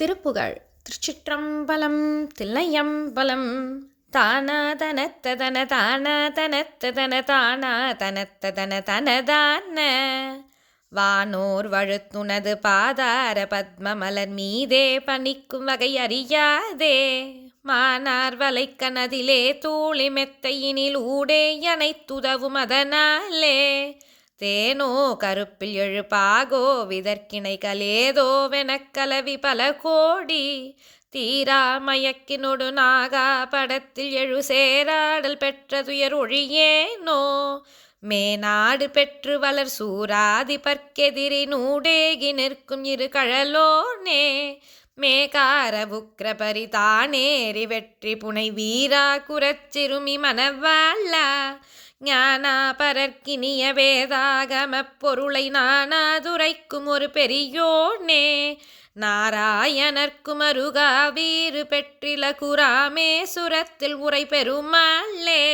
திருப்புகழ். திருச்சிற்றம்பலம் தில்லையம்பலம். தானாதனத்ததன தானாதனத்ததன தானாதனத்ததன தனதான. வானோர் வழுத்துனது பாதார பத்மமலர் மீதே பணிக்கும் வகை அறியாதே. மானார் வலைக்கனதிலே தூளி மெத்தையினில் ஊடே அனைத்துதவும் அதனாலே. தேனோ கருப்பில் எழுப்பாகோ விதற்கிணை கலேதோ வெனக்கலவி பல கோடி. தீரா மயக்கினொடு நாகா படத்தில் எழு சேராடல் பெற்ற துயர் ஒழியேனோ. மேநாடு பெற்று வளர் சூராதி பற்கெதிரி நூடேகி நிற்கும் இரு கழலோனே. மேகார புக்ர பரிதானேரி வெற்றி புனை வீரா குரச்சிறுமி மனவாளா ஞானா பரர்க்கினிய வேதாகம பொருளை நானா துரைக்கும் ஒரு பெரியோனே நாராயணர்க்கும் அருகா வீறு பெற்றில குராமே சுரத்தில் உரை பெருமாளே